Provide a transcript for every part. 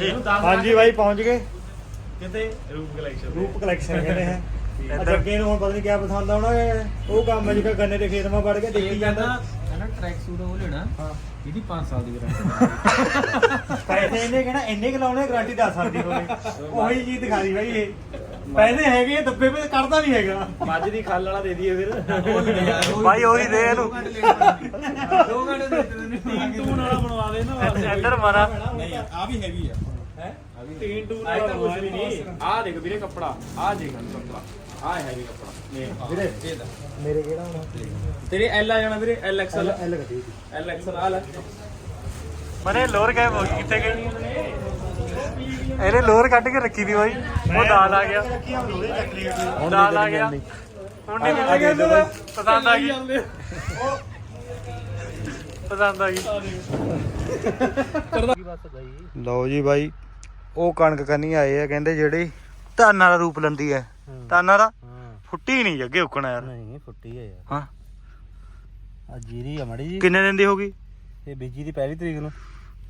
ਹਾਂਜੀ। ਹਾਂਜੀ ਬਾਈ ਪਹੁੰਚ ਗਏ। ਕਿਤੇ ਰੂਪ ਕਲੈਕਸ਼ਨ ਰੂਪ ਕਲੈਕਸ਼ਨ ਕਹਿੰਦੇ ਹੈ ਅੱਜ ਅੱਗੇ ਨੂੰ ਹੁਣ ਪਤਾ ਨਹੀਂ ਕਿਆ ਪਸੰਦ ਆਉਣਾ ਹੈ। ਉਹ ਕੰਮ ਹੈ ਜਿਹੜਾ ਗੰਨੇ ਦੇ ਖੇਤ ਮਾ ਵੜ ਕੇ ਦੇਖੀ ਜਾਂਦਾ। ਕਹਿੰਦਾ ਟਰੈਕ ਸੂਟ ਉਹ ਲੈਣਾ। ਇਹਦੀ 5 ਸਾਲ ਦੀ ਗਾਰੰਟੀ ਪੈਸੇ ਇਹਨੇ ਕਹਿਣਾ ਇੰਨੇ ਕਿ ਲਾਉਣੇ ਗਾਰੰਟੀ 10 ਸਾਲ ਦੀ ਹੋਵੇ। ਉਹੀ ਚੀਜ਼ ਦਿਖਾ ਦੀ ਬਾਈ ਇਹ। ਪੈਸੇ ਹੈਗੇ ਆ, ਦੱਬੇ ਪੇ ਕੱਢਦਾ ਨਹੀਂ ਹੈਗਾ। ਮੱਝ ਦੀ ਖਾਲ ਵਾਲਾ ਦੇ ਦਈਏ ਫਿਰ। ਬਾਈ ਉਹੀ ਦੇ ਇਹਨੂੰ। ਦੋ ਘੰਟੇ ਦੇ ਟੀਨ ਟੂਨ ਵਾਲਾ ਬਣਵਾ ਦੇ ਨਾ ਇੱਧਰ ਮਾਰਾ। ਨਹੀਂ ਆ ਵੀ ਹੈਵੀ ਆ। ਹੈ ਟੀਨ ਟੂਨ ਵਾਲਾ ਬਣਵਾ ਵੀ ਨਹੀਂ ਆ ਦੇਖ ਵੀਰੇ ਕੱਪੜਾ ਆ ਦੇਖ ਕੱਪੜਾ ਆ ਹੈ ਵੀ ਕੱਪੜਾ ਵੀਰੇ ਮੇਰੇ ਕਿਹੜਾ ਹੋਣਾ ਤੇਰੇ ਐਲ ਆ ਜਾਣਾ ਵੀਰੇ ਐਲ ਐਕਸਲ ਐਲ ਗੱਡੀ ਐਲ ਐਕਸਲ ਆ ਲੈ ਮਨੇ ਲੋਰ ਗਾਇਬ ਹੋ ਕਿੱਥੇ ਗਈ ਇਹਨੇ ਲੋਰ ਕੱਢ ਕੇ ਰੱਖੀ ਦੀ ਬਾਈ ਉਹ ਦਾਲ ਆ ਗਿਆ ਦਾਲ ਆ ਗਿਆ ਹੁਣ ਨਹੀਂ ਮਿਲ ਗਿਆ ਤੇਰਾ ਪਸੰਦ ਆ ਗਈ ਪਸੰਦ ਆ ਗਈ ਲਓ ਜੀ ਬਾਈ ਉਹ ਕਣਕ ਕੰਨੀ ਆਏ ਆ ਕਹਿੰਦੇ ਜਿਹੜੀ ਧਾਨਾਂ ਦਾ ਰੂਪ ਲੰਦੀ ਹੈ। ਧਾਨਾਂ ਦਾ ਫੁੱਟੀ ਨਹੀਂ ਜੱਗੇ ਉੱਕਣਾ ਯਾਰ। ਨਹੀਂ ਫੁੱਟੀ ਹੈ ਯਾਰ। ਹਾਂ। ਆ ਜੀਰੀ ਆ ਮੜੀ ਜੀ ਕਿੰਨੇ ਦਿਨ ਦੀ ਹੋ ਗਈ? ਇਹ ਬੀਜੀ ਦੀ ਪਹਿਲੀ ਤਰੀਕ ਨੂੰ।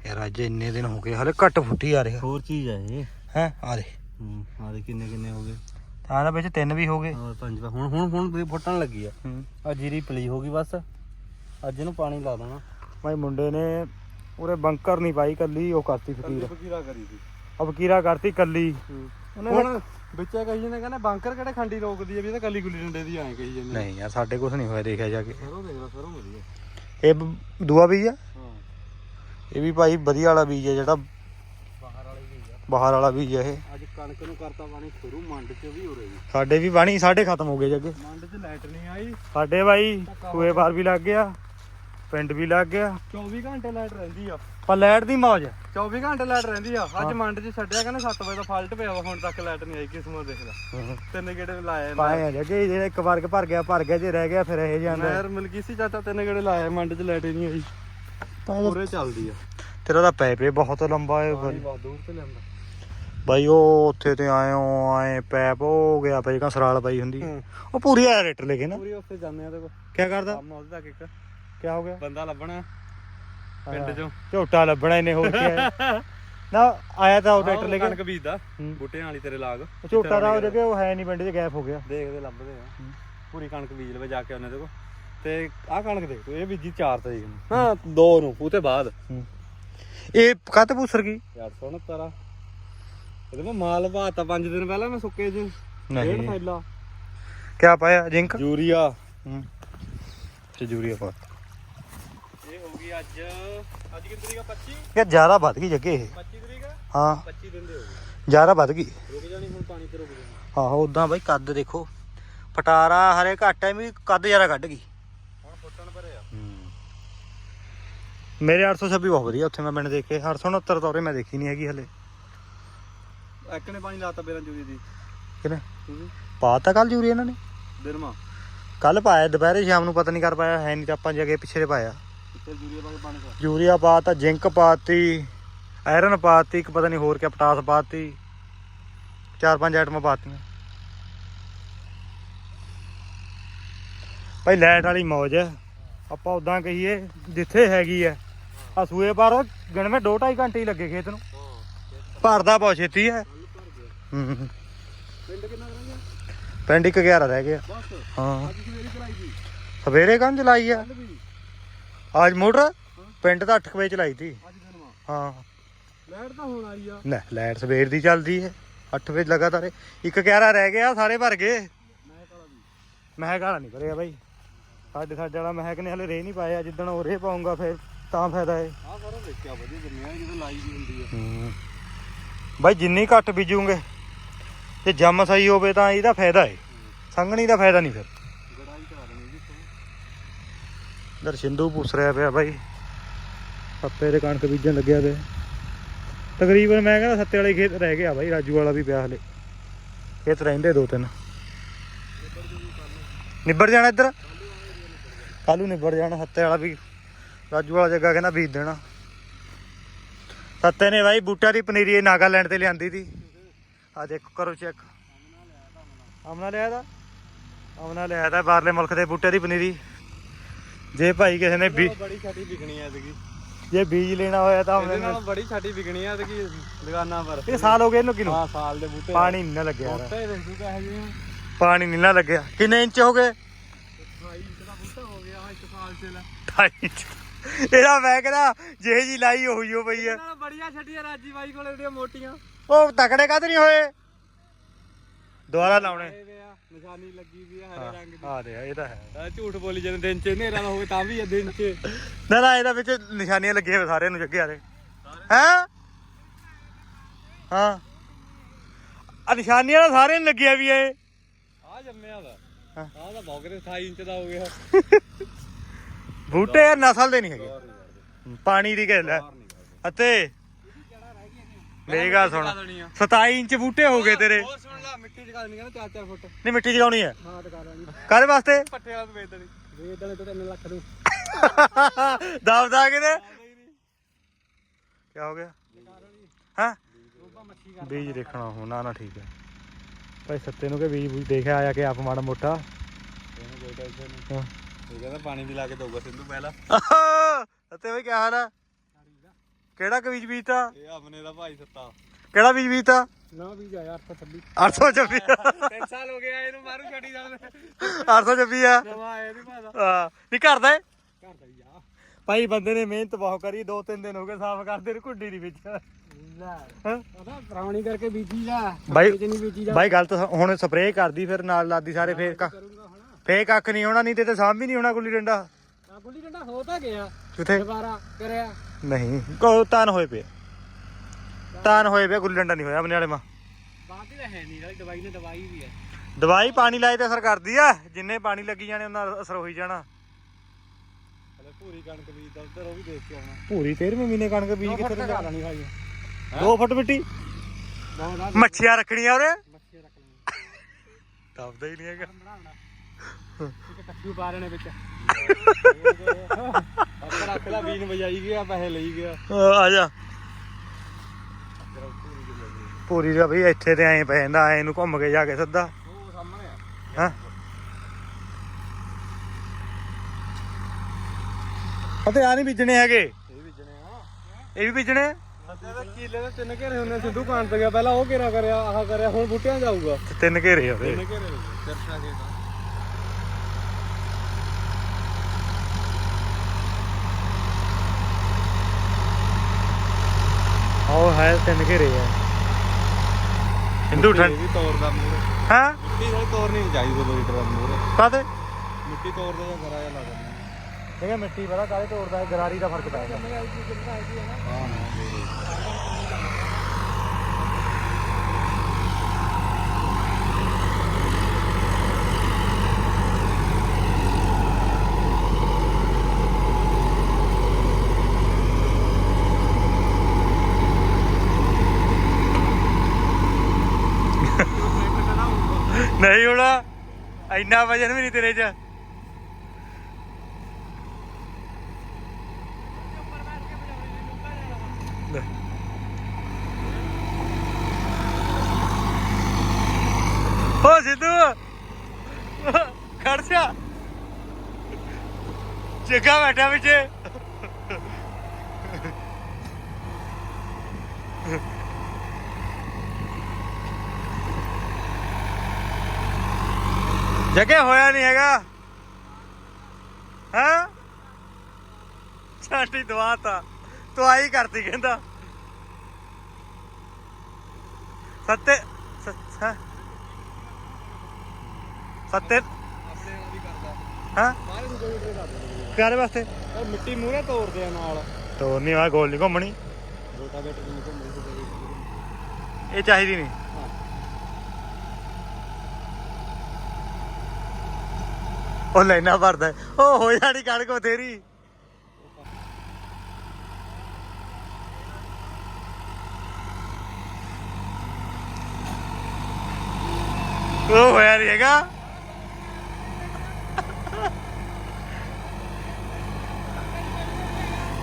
ਯਾਰ ਅੱਜ ਇੰਨੇ ਦਿਨ ਹੋ ਗਏ ਹਲੇ ਘੱਟ ਫੁੱਟੀ ਆ ਰਿਹਾ। ਹੋਰ ਚੀਜ਼ ਆ ਇਹ। ਹੈ ਆ ਦੇ। ਹੂੰ ਆ ਦੇ ਕਿੰਨੇ ਕਿੰਨੇ ਹੋ ਗਏ। ਤਾਂ ਦਾ ਵਿੱਚ ਤਿੰਨ ਵੀ ਹੋ ਗਏ। ਹੋਰ ਪੰਜ ਹੁਣ ਹੁਣ ਹੁਣ ਫੁੱਟਣ ਲੱਗੀ ਆ। ਹੂੰ। ਆ ਜੀਰੀ ਪਲੀ ਹੋ ਗਈ ਬਸ। ਅੱਜ ਇਹਨੂੰ ਪਾਣੀ ਲਾ ਦੇਣਾ। ਭਾਈ ਮੁੰਡੇ ਨੇ ਉਰੇ ਬੰਕਰ ਨਹੀਂ ਪਾਈ ਕੱਲੀ ਉਹ ਕਰਤੀ ਫਕੀਰ। ਫਕੀਰਾ ਕਰੀ ਸੀ। ਫਕੀਰਾ ਕਰਤੀ ਕੱਲੀ। ਉਹਨੇ ਹੁਣ ਵਿੱਚੇ ਕਹੀ ਜਾਂਦੇ ਕਹਿੰਦੇ ਬੰਕਰ ਕਿਹੜੇ ਖੰਡੀ ਰੋਕਦੀ ਆ ਵੀ ਇਹ ਤਾਂ ਕੱਲੀ ਗੁੱਲੀ ਡੰਡੇ ਦੀ ਐਂ ਕਹੀ ਜਾਂਦੇ। ਨਹੀਂ ਯਾਰ ਸਾਡੇ ਕੁਝ ਨਹੀਂ ਹੋਇਆ ਦੇਖਿਆ ਜਾ ਕੇ। ਸਰੋਂ ਦੇਖ ਲੈ ਸਰੋਂ ਵਧੀਆ। ਇਹ ਬ- ਦੂਆ ਬੀਜ ਆ? ਹਾਂ। ਇਹ ਵੀ ਭਾਈ ਵਧੀਆ ਵਾਲਾ ਬੀਜ ਆ ਜਿਹੜਾ। ਬਾਹਰ ਵਾਲੀ ਵੀ ਆ। ਬਾਹਰ ਵਾਲਾ ਬੀਜ ਆ ਇਹ। ਅੱਜ ਕਣਕ ਨੂੰ ਕਰਤਾ ਪਾਣੀ ਸ਼ੁਰੂ ਮੰਡ ਚ ਵੀ ਹੋ ਰਹੀ ਸਾਡੇ ਵੀ ਪਾਣੀ ਸਾਡੇ ਖਤਮ ਹੋ ਗਏ ਜੱਗੇ। ਮੰਡ ਚ ਲਾਈਟ ਨਹੀਂ ਆਈ। ਸਾਡੇ ਭਾਈ ਸੂਏ ਬਾਰ ਵੀ ਲੱਗ ਗਿਆ ਪਿੰਡ ਵੀ ਲੱਗ ਗਿਆ। 24 ਘੰਟੇ ਲਾਈਟ ਰਹਿੰਦੀ ਆ। ਪਰ ਲਾਈਟ ਦੀ ਮੌਜ ਆ। 24 ਘੰਟੇ ਲਾਈਟ ਰਹਿੰਦੀ ਆ। ਅੱਜ ਮੰਡ ਚ ਛੱਡਿਆ ਕਹਿੰਦੇ 7 ਵਜੇ ਦਾ ਫਾਲਟ ਪਿਆ ਵਾ ਹੁਣ ਤੱਕ ਲਾਈਟ ਨਹੀਂ ਆਈ ਕਿਸਮਤ ਦੇਖ ਲੈ। ਤਿੰਨ ਗੇੜੇ ਲਾਏ ਪਾਏ ਆ ਜੱਗੇ ਜੇ ਇੱਕ ਵਾਰ ਭਰ ਗਿਆ ਭਰ ਗਿਆ ਜੇ ਰਹਿ ਗਿਆ ਫਿਰ ਇਹ ਜਾਂਦਾ। ਯਾਰ ਮਿਲਕੀ ਸੀ ਚਾਚਾ ਤਿੰਨ ਗੇੜੇ ਲਾਏ ਮੰਡ ਚ ਲਾਈਟ ਨਹੀਂ ਆਈ। ਪੂਰੇ ਚੱਲਦੀ ਆ। ਤੇਰਾ ਤਾਂ ਪੈਪ ਹੀ ਬਹੁਤ ਲੰਬਾ ਹੈ ਬਹੁਤ ਦੂਰ ਤੇ ਲੈਂਦਾ ਬਾਈ ਉਹ ਉੱਥੇ ਤੇ ਹੋ ਆਏ ਪੈਪ ਹੋ ਗਿਆ ਪਈ ਕਾ ਸਰਾਲ ਪਈ ਹੁੰਦੀ। ਉਹ ਪੂਰੀ ਐਰੇਟਰ ਲੈ ਕੇ ਨਾ। ਪੂਰੀ ਉੱਥੇ ਜਾਂਦੇ ਆ ਤੇ ਕੋ ਕੀ ਕਰਦਾ? ਕੰਮ ਉਹਦੇ ਤੱਕ ਇੱਕ। ਕੀ ਹੋ ਗਿਆ? ਬੰਦਾ ਲੱਭਣਾ। ਪਿੰਡ ਚੋਂ। ਝੋਟਾ ਲੱਭਣਾ ਇਹਨੇ ਹੋਰ ਕੀ ਹੈ। ਨਾ ਆਇਆ ਤਾਂ ਉਹ ਟਰੈਕਟਰ ਲੈ ਕੇ। ਕਣਕ ਬੀਜਦਾ ਹੂੰ। ਬੂਟਿਆਂ ਵਾਲੀ ਤੇਰੇ ਲਾਗ। ਝੋਟਾ ਦਾ ਉਹ ਜਗੇ ਉਹ ਹੈ ਨਹੀਂ ਪਿੰਡ 'ਚ ਗੈਪ ਹੋ ਗਿਆ। ਦੇਖਦੇ ਲੱਭਦੇ ਆ। ਪੂਰੀ ਕਣਕ ਬੀਜ ਲਵੇ ਜਾ ਕੇ ਉਹਨੇ ਦੇਖੋ। ਤੇ ਆਹ ਕਣਕ ਦੇਖ ਤੂੰ ਇਹ ਬੀਜੀ 4 ਤਰੀਕ ਨੂੰ। ਹਾਂ। 2 ਨੂੰ ਉਹ ਤੇ ਬਾਅਦ ਇਹ ਕੱਤ ਪੂਸਰ ਗਈ 869 ਆ ਇਹਦੇ ਮੈਂ ਮਾਲ ਪਾਤਾ 5 ਦਿਨ ਪਹਿਲਾਂ ਮੈਂ ਸੁੱਕੇ ਚ ਨਹੀਂ। ਥੈਲਾ ਕਿਆ ਪਾਇਆ? ਜਿੰਕ? ਯੂਰੀਆ। ਹੂੰ। ਤੇ ਜੂਰੀਆ ਪਾ ਇਹ ਹੋ ਗਈ ਅੱਜ ਅੱਜ ਕਿੰਨੀ ਤਰੀਕ ਆ? 25 ਯਾਰ ਜ਼ਿਆਦਾ ਵੱਧ ਗਈ ਜੱਗੇ ਇਹ। 25 ਤਰੀਕ ਆ? ਹਾਂ। 25 ਦਿਨ ਦੇ ਹੋ ਗਏ। ਜ਼ਿਆਦਾ ਵੱਧ ਗਈ। ਰੁਕ ਜਾਣੀ ਹੁਣ ਪਾਣੀ ਤੇ ਰੁਕ ਜਾਣੀ ਆਹੋ ਉਦਾਂ ਬਾਈ ਕੱਦ ਦੇਖੋ। ਪਟਾਰਾ ਹਰੇ ਘੱਟ ਐ ਵੀ ਕੱਦ ਜ਼ਿਆਦਾ ਕੱਢ ਗਈ। ਹੁਣ ਫੁੱਟਣ ਭਰੇ ਆ। ਮੇਰੇ 826 ਬਹੁਤ ਵਧੀਆ ਉੱਥੇ ਮੈਂ ਪਿੰਡ ਦੇਖੇ। 869 ਤੌਰੇ ਮੈਂ ਦੇਖੀ ਨਹੀਂ ਹੈਗੀ ਹਲੇ। ਇੱਕ ਨੇ ਪਾਣੀ ਲਾਤਾ ਬੇਰਾਂ ਜੂਰੀ ਦੀ। ਕਿਨੇ ਹੂੰ ਪਾਤਾ ਕੱਲ ਜੂਰੀ ਇਹਨਾਂ ਨੇ? ਦਿਰਮਾ ਕੱਲ ਪਾਇਆ ਦੁਪਹਿਰੇ ਸ਼ਾਮ ਨੂੰ ਪਤਾ ਨਹੀਂ ਕਰ ਪਾਇਆ ਹੈ ਨਹੀਂ ਤਾਂ ਆਪਾਂ ਜਗੇ ਪਿੱਛੇ ਦੇ ਪਾਇਆ। ਯੂਰੀਆ ਪਾ ਕੇ ਪਾਣੀ ਪਾ ਯੂਰੀਆ ਪਾਤਾ ਜਿੰਕ ਪਾਤੀ ਆਇਰਨ ਪਾਤੀ ਇੱਕ ਪਤਾ ਨਹੀਂ ਹੋਰ ਕਿਆ ਪਟਾਸ ਪਾਤੀ ਚਾਰ ਪੰਜ ਆਈਟਮਾਂ ਪਾਤੀਆਂ। ਭਾਈ ਲਾਈਟ ਵਾਲੀ ਮੌਜ ਹੈ। ਆਪਾਂ ਉਦਾਂ ਕਹੀਏ ਜਿੱਥੇ ਹੈਗੀ ਹੈ। ਆ ਸੂਏ ਪਰ ਗਿਣਵੇਂ 2.5 ਘੰਟੇ ਹੀ ਲੱਗੇ ਖੇਤ ਨੂੰ। ਭਰਦਾ ਬਹੁਤ ਛੇਤੀ ਹੈ। ਪਿੰਡ ਕਿੰਨਾ ਕਰਾਂਗੇ ਪਿੰਡ ਇੱਕ 11 ਰਹਿ ਗਿਆ। ਹਾਂ। ਸਵੇਰੇ ਕੰਮ ਚਲਾਈ ਆ? ਅੱਜ ਮੋਟਰ ਪਿੰਡ ਤਾਂ 8 ਵਜੇ ਚਲਾਈ ਤੀ। ਅੱਜ ਦਿਨਵਾ ਹਾਂ। ਲਾਈਟ ਤਾਂ ਹੁਣ ਆਈ ਆ। ਲੈ ਲਾਈਟ ਸਵੇਰ ਦੀ ਚੱਲਦੀ ਹੈ। 8 ਵਜੇ ਲਗਾਤਾਰ। ਇੱਕ 11 ਰਹਿ ਗਿਆ ਸਾਰੇ ਭਰ ਗਏ। ਮਹਿਕ ਵਾਲਾ ਨਹੀਂ ਭਰਿਆ ਬਾਈ। ਸਾਡੇ ਸਾਡੇ ਵਾਲਾ ਮਹਿਕ ਨੇ ਹਲੇ ਰੇ ਨਹੀਂ ਪਾਇਆ। ਜਿੱਦਣ ਉਹ ਰੇ ਪਾਉਂਗਾ ਫਿਰ ਤਾਂ ਫਾਇਦਾ ਹੈ। ਆਹ ਸਾਰਾ ਦੇਖਿਆ ਵਧੀਆ ਜੰਮਿਆ ਜਦੋਂ ਲਾਈ ਵੀ ਹੁੰਦੀ ਆ। ਬਾਈ ਜਿੰਨੀ ਘੱਟ ਬੀਜੂਗੇ ਜੇ ਜੰਮ ਸਹੀ ਹੋਵੇ ਤਾਂ ਇਹਦਾ ਫਾਇਦਾ ਹੈ। ਸੰਘਣੀ ਦਾ ਫਾਇਦਾ ਨਹੀਂ ਫਿਰ ਗੜਾਈ ਕਰਾ ਦੇਣੀ ਜੀ ਇਧਰ ਸਿੰਧੂ ਪੁੱਛ ਰਿਹਾ ਪਿਆ ਬਾਈ। ਸੱਤੇ ਦੇ ਕਣਕ ਬੀਜਣ ਲੱਗਿਆ ਪਿਆ। ਤਕਰੀਬਨ ਮੈਂ ਕਹਿੰਦਾ ਸੱਤੇ ਵਾਲੇ ਖੇਤ ਰਹਿ ਗਿਆ ਬਾਈ, ਰਾਜੂ ਵਾਲਾ ਵੀ ਪਿਆ ਹਲੇ। ਖੇਤ ਰਹਿੰਦੇ ਦੋ ਤਿੰਨ। ਨਿਬੜ ਜਾਣਾ ਇੱਧਰ। ਕੱਲੂ ਨਿਬੜ ਜਾਣਾ ਸੱਤੇ ਵਾਲਾ ਵੀ। ਰਾਜੂ ਵਾਲਾ ਜੱਗਾ ਕਹਿੰਦਾ ਬੀਜ ਦੇਣਾ। ਸੱਤੇ ਨੇ ਬਾਈ ਬੂਟਾ ਦੀ ਪਨੀਰੀ ਇਹ ਨਾਗਾਲੈਂਡ ਤੇ ਲਿਆਂਦੀ ਸੀ ਆ ਦੇਖੋ, ਕਰੋ ਚੈੱਕ ਆਮਨਾ ਲਿਆ ਦਾ ਆਮਨਾ ਲਿਆ ਦਾ ਬਾਹਰਲੇ ਮੁਲਕ ਦੇ ਬੂਟੇ ਦੀ ਪਨੀਰੀ। ਜੇ ਭਾਈ ਕਿਸੇ ਨੇ ਵੀ ਬੜੀ ਛਾਤੀ ਵਿਕਣੀ ਐ ਸੀਗੀ ਜੇ ਬੀਜ ਲੈਣਾ ਹੋਇਆ ਤਾਂ ਇਹਦੇ ਨਾਲ ਬੜੀ ਛਾਟੀ ਵਿਕਣੀ ਆ ਤੇ ਕੀ ਦੁਕਾਨਾਂ ਪਰ। ਇਹ ਸਾਲ ਹੋ ਗਏ ਇਹਨੂੰ ਕਿਨੂੰ? ਹਾਂ ਸਾਲ ਦੇ ਬੂਟੇ ਪਾਣੀ ਨਹੀਂ ਨਾ ਲੱਗਿਆ। ਬੂਟੇ ਦੇਖੂ ਕਹੇ ਜੀ ਪਾਣੀ ਨਹੀਂ ਨਾ ਲੱਗਿਆ। ਕਿੰਨੇ ਇੰਚ ਹੋ ਗਏ? 28 ਇੰਚ ਦਾ ਬੂਟਾ ਹੋ ਗਿਆ ਇੱਕ ਸਾਲ ਚ ਲੈ। ਇੰਚ। ਇਹਦਾ ਮੈਂ ਕਹਿੰਦਾ ਜਿਹੇ ਜੀ ਲਾਈ ਉਹੀ ਹੋ ਪਈ ਹੈ ਨਾਲ ਬੜੀਆਂ ਛੱਡੀਆਂ ਰਾਜੀ ਬਾਈ ਕੋਲੇ ਜਿਹੜੀਆਂ ਮੋਟੀਆਂ। ਉਹ ਤਕੜੇ ਕਦ ਨਹੀਂ ਹੋਏ? ਦੁਬਾਰਾ ਲਾਉਣੇ। ਆ ਨਿਸ਼ਾਨੀ ਲੱਗੀ ਵੀ ਆ ਹਰੇ ਰੰਗ ਦੀ। ਆ ਦੇ ਇਹ ਤਾਂ ਹੈ। ਆ ਝੂਠ ਬੋਲੀ ਜਦੋਂ ਦਿਨ ਚ ਹਨੇਰਾ ਨਾ ਹੋਵੇ ਤਾਂ ਵੀ ਆ ਦਿਨ ਚ। ਨਾ ਨਾ ਇਹਦਾ ਵਿੱਚ ਨਿਸ਼ਾਨੀਆਂ ਲੱਗੀਆਂ ਸਾਰਿਆਂ ਨੂੰ ਜੱਗੇ ਆਰੇ ਹੈ? ਹਾਂ। ਆ ਨਿਸ਼ਾਨੀਆਂ ਤਾਂ ਸਾਰਿਆਂ ਨੂੰ ਲੱਗੀਆਂ ਵੀ ਇਹ। ਆ ਜੰਮਿਆ ਦਾ। ਆ ਤਾਂ ਬੌਗਰੇ 28 ਇੰਚ ਦਾ ਹੋ ਗਿਆ। ਬੂਟੇ ਯਾਰ ਨਸਲ ਦੇ ਨਹੀਂ ਹੈਗੇ। ਪਾਣੀ ਦੀ ਗੱਲ ਹੈ। ਅਤੇ ਮੇਰੀ ਗੱਲ ਸੁਣ। 27 ਇੰਚ ਬੂਟੇ ਹੋ ਗਏ ਤੇਰੇ। ਹੋਰ ਸੁਣ ਲੈ ਮਿੱਟੀ ਚ ਨਹੀਂ ਕਹਿੰਦਾ 4-4 ਫੁੱਟ। ਨਹੀਂ ਮਿੱਟੀ ਜਗਾਉਣੀ ਹੈ। ਹਾਂ ਤੇ ਕਰ ਲਾਂਗੇ ਕਾਹਦੇ ਵਾਸਤੇ? ਪੱਠੇ ਵਾਲ ਵੇਚ ਦੇਣੀ। ਵੇਚ ਦੇਣੇ ਤਾਂ 3 ਲੱਖ ਨੂੰ ਦਬਦਾ ਕਿਤੇ ਕੀ ਹੋ ਗਿਆ? ਹਾਂ? ਮੱਛੀ ਬੀਜ ਦੇਖਣਾ ਹੋਣਾ ਨਾ ਠੀਕ ਹੈ। ਭਾਈ ਸੱਤੇ ਨੂੰ ਕਿ ਬੀਜ ਬੂਜ ਦੇਖਿਆ ਆਇਆ ਕਿ ਆਪ ਮਾੜਾ ਮੋਟਾ? ਇਹਨੂੰ ਕੋਈ ਟੈਨਸ਼ਨ ਨਹੀਂ। ਹਾਂ। ਇਹ ਕਹਿੰਦਾ ਪਾਣੀ ਵੀ ਲਾ ਕੇ ਦਊਗਾ ਸਿੰਧੂ ਪਹਿਲਾਂ। ਸੱਤੇ ਭਾਈ ਕੀ ਹਾਲ ਹੈ ਕਿਹੜਾ ਕੁ ਬੀਜ ਬੀਜਤਾ? ਇਹ ਆਪਣੇ ਦਾ ਭਾਈ ਸੱਤਾ। ਕਿਹੜਾ ਬੀਜ ਬੀਜਤਾ? ਨਾ ਵੀ ਜਾ 826 826 3 ਸਾਲ ਹੋ ਗਿਆ ਇਹਨੂੰ ਮਾਰੂ ਛੱਡੀ ਜਾਂਦੇ। 826 ਆ। ਨਵਾਂ ਆਇਆ ਨਹੀਂ ਭਾਦਾ ਹਾਂ, ਨਹੀਂ ਕਰਦਾ ਏ? ਘਰ ਦਾ ਹੀ ਆ। ਭਾਈ ਬੰਦੇ ਨੇ ਮਿਹਨਤ ਬਹੁਤ ਕਰੀ ਦੋ ਤਿੰਨ ਦਿਨ ਹੋ ਗਏ ਸਾਫ਼ ਕਰਦੇ ਨੂੰ ਕੁੰਡੀ ਦੀ ਵਿੱਚ। ਲੈ। ਹਾਂ। ਉਹਦਾ ਪ੍ਰਾਣੀ ਕਰਕੇ ਬੀਜੀ ਜਾ। ਬਾਈ ਜੇ ਨਹੀਂ ਬੀਜੀ ਜਾ। ਬਾਈ ਗਲਤ ਹੁਣ ਸਪਰੇਅ ਕਰਦੀ ਫਿਰ ਨਾਲ ਲਾਦੀ ਸਾਰੇ ਫੇਰ ਹਣਾ। ਫੇਰ ਕੱਖ ਨਹੀਂ ਹੋਣਾ ਨਹੀਂ ਤੇ ਤੇ ਸਾਂਭ ਵੀ ਨਹੀਂ ਹੋਣਾ ਗੁੱਲੀ ਡੰਡਾ। ਆ ਗੁੱਲੀ ਡੰਡਾ ਹੋ ਤਾਂ ਗਿਆ। ਕਿੱਥੇ? ਦੁਬਾਰਾ ਕਰਿਆ। ਨਹੀਂ। ਕੋ ਤਾਨ ਹੋਏ ਪਏ। ਤਾਨ ਹੋਏ ਪਏ ਗੁੱਲੀ ਡੰਡਾ ਨਹੀਂ ਹੋਇਆ ਆਪਣੇ ਵਾਲੇ ਮਾ। ਬਾਕੀ ਤਾਂ ਹੈ ਨਹੀਂ ਨਾਲੇ ਦਵਾਈ ਨੇ ਦਵਾਈ ਵੀ ਹੈ। ਦਵਾਈ ਪਾਣੀ ਲਾਏ ਤੇ ਅਸਰ ਕਰਦੀ ਆ। ਜਿੰਨੇ ਪਾਣੀ ਲੱਗੀ ਜਾਣੇ ਉਹਨਾਂ ਦਾ ਅਸਰ ਹੋਈ ਜਾਣਾ। ਹਲੇ ਪੂਰੀ ਕਣਕ ਬੀਜਦਾ ਉਧਰ ਉਹ ਵੀ ਦੇਖ ਕੇ ਆਉਣਾ। ਪੂਰੀ 13ਵੇਂ ਮਹੀਨੇ ਕਣਕ ਬੀਜ ਕਿੱਥੇ ਲੱਗਾ? ਨਹੀਂ ਖਾਈ। 2 ਫੁੱਟ ਮਿੱਟੀ? ਮੱਛੀਆਂ ਰੱਖਣੀਆਂ ਉਹਦੇ? ਮੱਛੀ ਰੱਖ ਲੈਣੀ ਦਬਦਾ ਹੀ ਨਹੀਂ ਹੈਗਾ। ਕੱਦੂ ਪਾ ਰਹੇ ਨੇ ਵਿੱਚ। ਆਪਾਂ ਰੱਖ ਲਾ ਬੀਨ ਵਜਾਈ ਗਿਆ ਪੈਸੇ ਲਈ ਗਿਆ। ਅਹ ਆ ਜਾ। ਪੂਰੀ ਦਾ ਵੀ ਇੱਥੇ ਤੇ ਐਂ ਪੈ ਜਾਂਦਾ ਐਂ ਨੂੰ ਘੁੰਮ ਕੇ ਜਾ ਕੇ ਸਿੱਧਾ। ਉਹ ਸਾਹਮਣੇ ਆ। ਹਾਂ। ਅਤੇ ਆ ਨਹੀਂ ਬੀਜਣੇ ਹੈਗੇ। ਇਹ ਵੀ ਜਣੇ ਆ। ਇਹ ਵੀ ਬੀਜਣੇ? ਕੀਲੇ ਦੇ ਤਿੰਨ ਘੇਰੇ ਹੁੰਦੇ ਸਿੱਧੂ ਕਾਂਡ ਤੇ ਗਿਆ ਪਹਿਲਾਂ ਉਹ ਘੇਰਾ ਕਰਿਆ ਆਹ ਕਰਿਆ ਹੁਣ ਬੂਟਿਆਂ ਜਾਊਗਾ। ਤਿੰਨ ਘੇਰੇ ਆ ਤਿੰਨ ਘੇਰੇ ਚਰਚਾ ਉਹ ਹੈ ਤਿੰਨ ਘੇਰੇ ਆ। ਹਿੰਦੂ ਠੰਡ ਵੀ ਤੋੜਦਾ ਮੂਰੇ ਹਾਂ? ਮਿੱਟੀ ਸਾਲੀ ਤੋੜਨੀ ਨਹੀਂ ਚਾਹੀਦੀ 2 ਲੀਟਰ ਦਾ ਮੂਰੇ ਕਾਦੇ ਮਿੱਟੀ ਤੋੜਦਾ ਜਾਂ ਕਰਾ ਜਾਂ ਲਾ ਦਿੰਦਾ ਦੇਖਿਆ ਮਿੱਟੀ ਬੜਾ ਕਾਲੇ ਤੋੜਦਾ ਹੈ? ਗਰਾਰੀ ਦਾ ਫ਼ਰਕ ਪੈ ਜਾਂਦਾ ਹਾਂ ਹਾਂ ਨਹੀਂ ਹੋਣਾ। ਇੰਨਾ ਵਜਨ ਵੀ ਨਹੀਂ ਤੇਰੇ 'ਚ। ਲੈ। ਸਿੱਧੂ। ਖੜ ਜਾ। ਜੱਗਾ ਬੈਠਾ ਵਿੱਚ ਜੱਗੇ ਹੋਇਆ ਨਹੀਂ ਹੈਗਾ। ਹਾਂ? ਛਾਟੀ ਦਵਾ ਤਾ ਤੂੰ ਆਈ ਕਰਤੀ ਕਹਿੰਦਾ। ਸੱਤੇ ਸ- ਹੈਂ? ਸੱਤੇ। ਆਪਣੇ ਨਾਲ ਵੀ ਕਰਦਾ ਹਾਂ? ਸਾਰੇ ਨੂੰ 2 ਲੀਟਰ ਕਰ ਦਿੰਦੇ ਕਾਰੇ ਵਾਸਤੇ। ਉਹ ਮਿੱਟੀ ਮੂਰੇ ਤੋੜਦੇ ਆ ਨਾਲ। ਤੋਰ ਨਹੀਂ ਆ ਗੋਲ ਨਹੀਂ ਘੁੰਮਣੀ। ਇਹ ਚਾਹੀਦੀ ਨਹੀਂ ਉਹ ਲੈਣਾ ਭਰਦਾ ਉਹ ਹੋ ਜਾਣੀ ਕਣਕ ਬਥੇਰੀ। ਉਹ ਹੋਇਆ ਨਹੀਂ ਹੈਗਾ।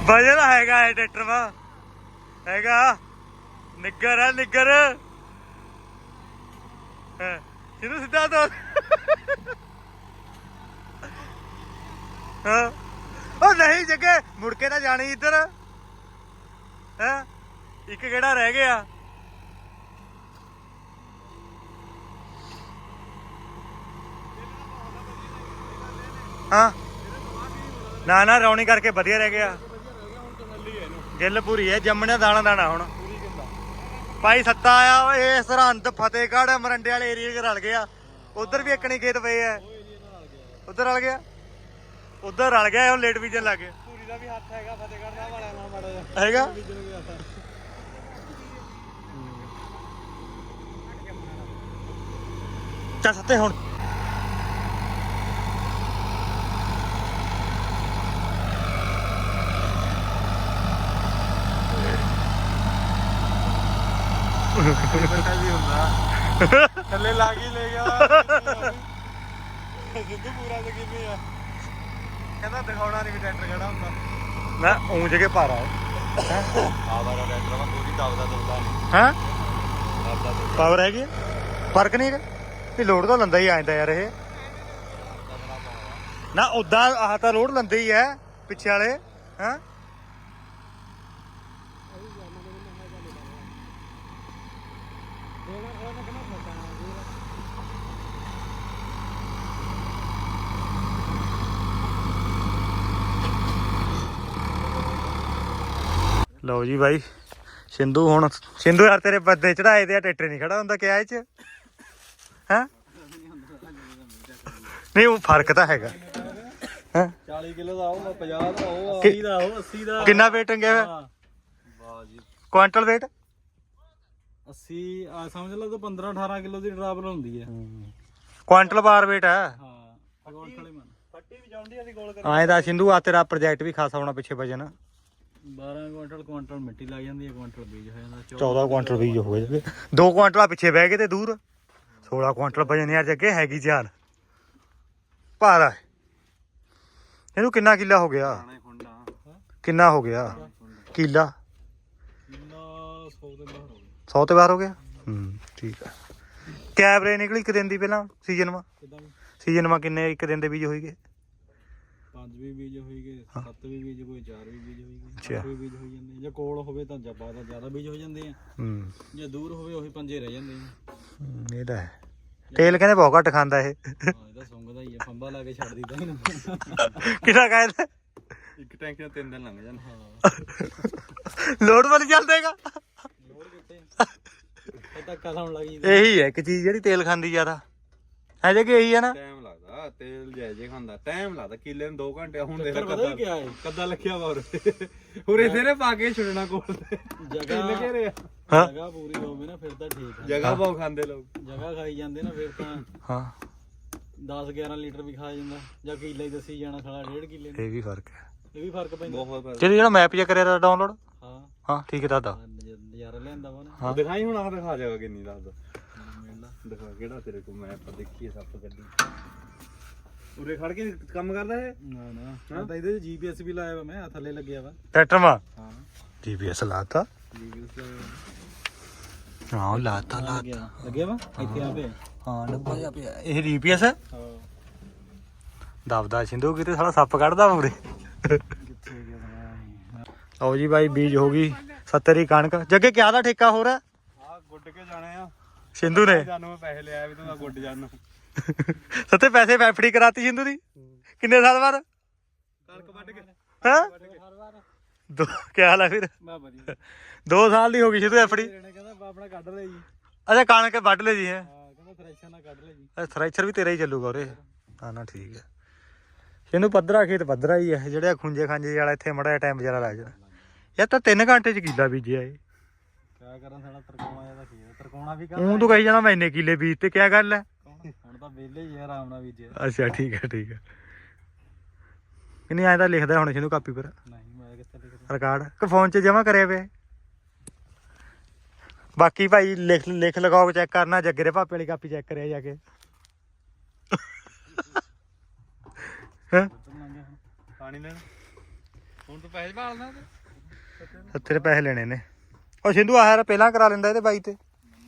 ਵਜਨ ਹੈਗਾ ਇਹ ਟਰੈਕਟਰ ਵਾ ਹੈਗਾ। ਨਿੱਗਰ ਆ ਨਿੱਗਰ ਹਾਂ, ਜਿਹਨੂੰ ਸਿੱਧਾ ਤੋਂ ਹਾਂ। ਉਹ ਨਹੀਂ ਜੱਗੇ ਮੁੜ ਕੇ ਤਾਂ ਜਾਣੀ ਇੱਧਰ। ਹੈ? ਇੱਕ ਕਿਹੜਾ ਰਹਿ ਗਿਆ? ਹਾਂ। ਨਾ ਨਾ, ਰੌਣੀ ਕਰਕੇ ਵਧੀਆ ਰਹਿ ਗਿਆ। ਗਿੱਲ ਪੂਰੀ ਹੈ ਜੰਮਣਾ ਦਾਣਾ ਦਾਣਾ ਹੁਣ। ਭਾਈ ਸੱਤਾ ਆਇਆ ਇਹ ਸਰਹੰਦ ਫਤਿਹਗੜ੍ਹ, ਮਰੰਡੇ ਵਾਲੇ ਏਰੀਆ 'ਚ ਰਲ ਗਿਆ। ਉਧਰ ਵੀ ਇੱਕਣੀ ਖੇਤ ਪਏ ਆ ਉਧਰ ਰਲ ਗਿਆ। ਉਧਰ ਰਲ ਗਿਆ ਹੁਣ ਲੇਟ ਵੀਜਨ ਲੱਗ ਗਿਆ ਪੂਰੀ ਦਾ ਵੀ ਹੱਥ ਹੈਗਾ ਫਤਿਹਗੜ੍ਹ ਦਾ ਵਾਲਿਆਂ ਨਾਲ ਮਾੜਾ ਜਿਹਾ। ਹੈਗਾ? ਚੱਲ ਸੱਤੇ ਹੁਣ। ਬੈਠਾ ਵੀ ਹੁੰਦਾ ਥੱਲੇ ਲੱਗ ਹੀ ਲੈ ਗਿਆ। ਜਿੱਦੂ ਪੂਰਾ ਤੇ ਕਿਵੇਂ ਆ? ਕਹਿੰਦਾ ਦਿਖਾਉਣਾ ਨਹੀਂ ਵੀ ਟਰੈਕਟਰ ਖੜਾ ਹੁੰਦਾ। ਨਾ ਉਂਝ ਕੇ ਭਾਰਾ ਆ ਵਾਲਾ ਟਰੈਕਟਰ ਵਾ ਪੂਰੀ ਦਬਦਾ ਦਬਦਾ ਨਹੀਂ। ਹਾਂ? ਦਬਦਾ ਪਾਵਰ ਹੈਗੀ ਆ? ਫ਼ਰਕ ਨਹੀਂ ਹੈਗਾ? ਇਹ ਲੋਡ ਤਾਂ ਲੰਦਾ ਹੀ ਆਂਦਾ ਯਾਰ ਇਹ। ਨਾ ਉਦਾਂ ਆਹ ਤਾਂ ਲੋਡ ਲੰਦੇ ਹੀ ਐ ਪਿੱਛੇ ਵਾਲੇ। ਹਾਂ? ਲਓ ਜੀ ਬਾਈ ਸਿੰਧੂ ਹੁਣ ਸਿੰਧੂ ਯਾਰ ਤੇਰੇ ਬੱਦੇ ਚੜਾਏ ਤੇ ਆ ਟਰੈਕਟਰ ਨਹੀਂ ਖੜਾ ਹੁੰਦਾ ਕਿਆ ਇਹ ਚ? ਹੈ? ਨਹੀਂ ਉਹ ਫ਼ਰਕ ਤਾਂ ਹੈਗਾ। ਹੈਂ? 40 ਕਿਲੋ ਦਾ ਉਹ 50 ਦਾ ਉਹ ਕਿ- 80 ਦਾ ਉਹ 80 ਦਾ ਕਿੰਨਾ weight ਟੰਗਿਆ ਹੋਇਆ ਵਾਹ ਜੀ। Quintal weight? 80 ਆ ਸਮਝ ਲਓ ਤਾਂ 15 18 ਕਿਲੋ ਦੀ ਡਰਾਈਵਰ ਹੁੰਦੀ ਹੈ। ਕੁਆਂਟਲ ਬਾਰ weight ਹੈ ਹਾਂ ਗੋਲ ਖਲੇ ਮਨ। ਫੱਟੀ ਵੀ ਜਾਂਦੀ ਅਸੀਂ ਗੋਲ ਐਂ ਦਾ ਸਿੰਧੂ ਆ ਤੇਰਾ ਪ੍ਰੋਜੈਕਟ ਵੀ ਖਾਸਾ ਹੋਣਾ ਪਿੱਛੇ ਵਜਨ। 12 ਕੁਇੰਟਲ ਕੁਇੰਟਲ ਮਿੱਟੀ ਲੱਗ ਜਾਂਦੀ ਹੈ ਕੁਇੰਟਲ ਬੀਜ ਹੋ ਜਾਂਦਾ 14 ਕੁਆਂਟਲ ਵੀ ਹੋ ਗਏ ਦੋ ਕੁਆਂਟਲ ਪਿੱਛੇ ਬਹਿ ਗਏ ਤੇ ਦੂਰ। 16 ਕੁਆਂਟਲ ਵਜਨ ਯਾਰ ਜੱਗੇ ਹੈਗੀ ਜਾਨ। ਭਾਰਾ ਹੈ। ਇਹਨੂੰ ਕਿੰਨਾ ਕਿੱਲਾ ਹੋ ਗਿਆ? ਕਿੰਨਾ ਹੋ ਗਿਆ? ਕਿੱਲਾ? ਕਿੰਨਾ 100 ਦੇ ਬਾਹਰ ਹੋ ਗਿਆ। 100 ਤੇ ਬਾਹਰ ਹੋ ਗਿਆ? ਹੂੰ ਠੀਕ ਆ। ਕੈਬਰੇ ਨਿਕਲੀ ਇੱਕ ਦਿਨ ਦੀ ਪਹਿਲਾਂ ਸੀਜ਼ਨ ਮਾ ਸੀਜ਼ਨ ਮਾ ਕਿੰਨੇ ਇੱਕ ਦਿਨ ਦੇ ਬੀਜ ਹੋਈਗੇ ਪੰਜ ਵੀ ਬੀਜ ਹੋਈਗੇ ਸੱਤ ਵੀ ਬੀਜ ਕੋਈ ਚਾਰ ਵੀ ਬੀਜ ਹੋਈਗੇ ਅੱਛਾ। ਅੱਠ ਵੀ ਬੀਜ ਹੋ ਜਾਂਦੇ ਜੇ ਕੋਲ ਹੋਵੇ ਤਾਂ ਜੱਬਾ ਤਾਂ ਜ਼ਿਆਦਾ ਬੀਜ ਹੋ ਜਾਂਦੇ ਆ। ਹੂੰ। ਜੇ ਦੂਰ ਹੋਵੇ ਉਹੀ ਪੰਜੇ ਰਹਿ ਜਾਂਦੇ ਆ। ਹੂੰ, ਇਹ ਤਾਂ ਹੈ। ਤੇਲ ਕਹਿੰਦੇ ਬਹੁਤ ਘੱਟ ਖਾਂਦਾ ਇਹ। ਹਾਂ ਇਹਦਾ ਸੁੰਗਦਾ ਹੀ ਆ ਫੰਬਾ ਲਾ ਕੇ ਛੱਡ ਦਿੱਤਾ ਇਹਨੂੰ। ਕਿਹੜਾ ਕਹਿੰਦਾ? ਇੱਕ ਟੈਂਕੀ ਨਾਲ ਤਿੰਨ ਦਿਨ ਲੰਘ ਜਾਣ। ਹਾਂ। ਲੋਡ ਵਾਲੀ ਚੱਲਦੇਗਾ। ਲੋੜ ਕਿੱਥੇ? ਇਹ ਤਾਂ ਕਸਮ ਲੱਗੀ ਇਹੀ ਹੈ ਇੱਕ ਚੀਜ਼ ਜਿਹੜੀ ਤੇਲ ਖਾਂਦੀ ਜ਼ਿਆਦਾ। ਹੈ ਜੇ ਕਿ ਇਹੀ ਹੈ ਨਾ? ਟਾਈਮ ਲੱਗਦਾ ਤੇਲ ਜੈ ਜੇ ਖਾਂਦਾ ਟਾਈਮ ਲੱਗਦਾ ਕਿੱਲੇ ਨੂੰ 2 ਘੰਟੇ ਹੁਣ ਦੇ ਚੱਕਰ ਪਤਾ ਕੀ ਹੈ ਕੱਦਾ ਲੱਗਿਆ ਵਾ ਉਰੇ। ਉਰੇ ਤੇਰੇ ਪਾ ਕੇ ਛੁੱਟਣਾ ਕੋਲ ਤੇ। ਜਗ੍ਹਾ ਘੇਰੇ ਆ। ਹਾਂ। ਜਗ੍ਹਾ ਪੂਰੀ ਹੋਵੇ ਨਾ ਫਿਰ ਤਾਂ ਠੀਕ ਆ। ਜਗ੍ਹਾ ਬਹੁਤ ਖਾਂਦੇ ਲੋਕ। ਜਗ੍ਹਾ ਖਾਈ ਜਾਂਦੇ ਨਾ ਫਿਰ ਤਾਂ ਹਾਂ। 10 11 ਲੀਟਰ ਵੀ ਖਾ ਜਾਂਦਾ। ਜਾਂ ਕਿੱਲਾ ਹੀ ਦੱਸੀ ਜਾਣਾ ਸਾਲਾ ਡੇਢ ਕਿੱਲੇ ਨੂੰ। ਇਹ ਵੀ ਫ਼ਰਕ ਹੈ। ਇਹ ਵੀ ਫ਼ਰਕ ਪੈਂਦਾ। ਬਹੁਤ ਫ਼ਰਕ। ਜਿਹੜੀ ਜਿਹੜਾ ਮੈਪ ਜਿਹਾ ਕਰਿਆ ਡਾਊਨਲੋਡ ਹਾਂ। ਹਾਂ ਠੀਕ ਹੈ ਦਾਦਾ ਨਜ਼ਾਰਾ ਲਿਆਂਦਾ ਵਾ ਨਾ ਹਾਂ। ਦਿਖਾਈ ਹੁਣ ਆ ਦਿਖਾ ਜਾਗਾ ਕਿੰਨੀ ਦੱਸਦਾ ਦਿਖਾ ਕਿਹੜਾ ਤੇਰੇ ਕੋਲ ਮੈਪ ਦੇਖੀਏ ਸੱਪ ਗੱਡੀ। ਉਰੇ ਖੜ ਕੇ ਕੰਮ ਕਰਦਾ ਹੈ ਨਾ ਨਾ। ਮੈਂ ਤਾਂ ਇਹਦੇ ਜੀਪੀਐਸ ਵੀ ਲਾਇਆ ਵਾ ਮੈਂ ਆਹ ਥੱਲੇ ਲੱਗਿਆ ਵਾ। ਟਰੈਕਟਰ ਮਾ ਹਾਂ। ਜੀਪੀਐਸ ਲਾਤਾ? ਜੀਪੀਐਸ ਲਾਇਆ ਹਾਂ ਉਹ ਲਾਤਾ ਵਾ। ਲਾ ਲੱਗਿਆ ਲੱਗਿਆ ਵਾ? ਇੱਥੇ ਆ ਪਿਆ। ਹਾਂ ਡੱਬਾ ਜਿਹਾ ਪਿਆ। ਇਹ ਜੀਪੀਐਸ ਹੈ ਹਾਂ। ਦਬਦਾ ਸਿੰਧੂ ਕਿਤੇ ਸਾਲਾ ਸੱਪ ਕੱਢਦਾ ਮੂਰੇ ਕਿੱਥੇ ਗਿਆ ਸਾਲਾ ਆਓ ਜੀ ਬਾਈ ਬੀਜ ਹੋ ਗਈ। 70 ਹੀ ਕਣਕ। ਜੱਗੇ ਕਿਆ ਦਾ ਠੇਕਾ ਹੋ? ਰਿਹਾ ਆ ਗੁੱਡ ਕੇ ਜਾਣੇ ਆ। ਸਿੰਧੂ ਨੇ। ਜਾਨੂੰ ਮੈਂ ਪੈਸੇ ਲਿਆ ਵੀ ਤੂੰ ਆ ਗੁੱਡ ਜਾਨੂੰ ਸੱਤੇ ਪੈਸੇ ਵੈਫੜੀ ਕਰਾਤੀ ਸਿੰਧੂ ਦੀ? ਕਿੰਨੇ ਸਾਲ ਬਾਅਦ? ਕਣਕ ਵੱਢ ਕੇ। ਹਾਂ? ਹਰ ਵਾਰ। ਦੋ ਕਿਆ ਹਾਲ ਹੈ ਫਿਰ? ਮੈਂ ਵਧੀਆ। ਦੋ ਸਾਲ ਦੀ ਹੋ ਗਈ ਸਿੰਧੂ ਐਫੜੀ ਕਹਿੰਦਾ ਆਪਣਾ ਕੱਢ ਲੈ ਜੀ। ਅੱਛਾ ਕਣਕ ਵੱਢ ਲੈ ਜੀ ਹੈ? ਹਾਂ ਕਹਿੰਦਾ ਥ੍ਰੈਸ਼ਰ ਨਾਲ ਕੱਢ ਲੈ ਜੀ। ਥ੍ਰੈਸ਼ਰ ਵੀ ਤੇਰਾ ਹੀ ਚੱਲੂਗਾ ਉਰੇ। ਹਾਂ ਨਾ ਠੀਕ ਹੈ ਇਹਨੂੰ ਪੱਧਰਾ ਖੇਤ ਪੱਧਰਾ ਹੀ ਹੈ ਜਿਹੜੇ ਖੁੰਝੇ ਖਾਂਜੇ ਵਾਲਾ ਇੱਥੇ ਮੜਾ ਟਾਈਮ ਵਿਚਾਰਾ ਲੱਗ ਜਾਣਾ ਯਾਰ ਤਾਂ 3 ਘੰਟੇ ਚ ਕਿੱਲਾ ਬੀਜਿਆ ਏ ਕਿਆ ਕਰਾਂ ਸਾਲਾ ਤਰਕਾਉਣਾ ਜ਼ਿਆਦਾ ਕੀ ਤਰਕਾਉਣਾ ਵੀ ਉਹ ਤੂੰ ਕਹੀ ਜਾਣਾ ਮੈਂ ਇੰਨੇ ਕਿੱਲੇ ਬੀਜ ਤੇ ਕਿਆ ਗੱਲ ਹੈ ਹੁਣ ਤਾਂ ਵਿਹਲੇ ਹੀ ਆ ਆਰਾਮ ਨਾਲ ਬੀਜੇ ਅੱਛਾ ਠੀਕ ਹੈ ਠੀਕ ਹੈ ਨਹੀਂ ਐਂ ਤਾਂ ਲਿਖਦਾ ਹੁਣ ਇਹਨੂੰ ਕਾਪੀ ਪਰ। ਨਹੀਂ ਮੈਂ ਕਿੱਥੇ ਲਿਖਦਾ? ਰਿਕਾਰਡ। ਕਿ ਫੋਨ 'ਚ ਜਮਾ ਕਰਿਆ ਪਿਆ। ਬਾਕੀ ਭਾਈ ਲਿਖ ਲਿਖ ਲਗਾਓ ਚੈੱਕ ਕਰਨਾ ਜੱਗੇ ਦੇ ਭਾਪੇ ਵਾਲੀ ਕਾਪੀ ਚੈੱਕ ਕਰਿਆ ਜਾ ਕੇ। ਹੈਂ? ਪਾਣੀ ਲੈਣ। ਹੁਣ ਤੂੰ ਪੈਸੇ ਭਾਲਦਾ ਤੇ। ਦੇ ਪੈਸੇ ਲੈਣੇ ਨੇ। ਉਹ ਸਿੰਧੂ ਆਹ ਪਹਿਲਾਂ ਕਰਾ ਲੈਂਦਾ ਇਹਦੇ ਬਾਈ ਤੇ।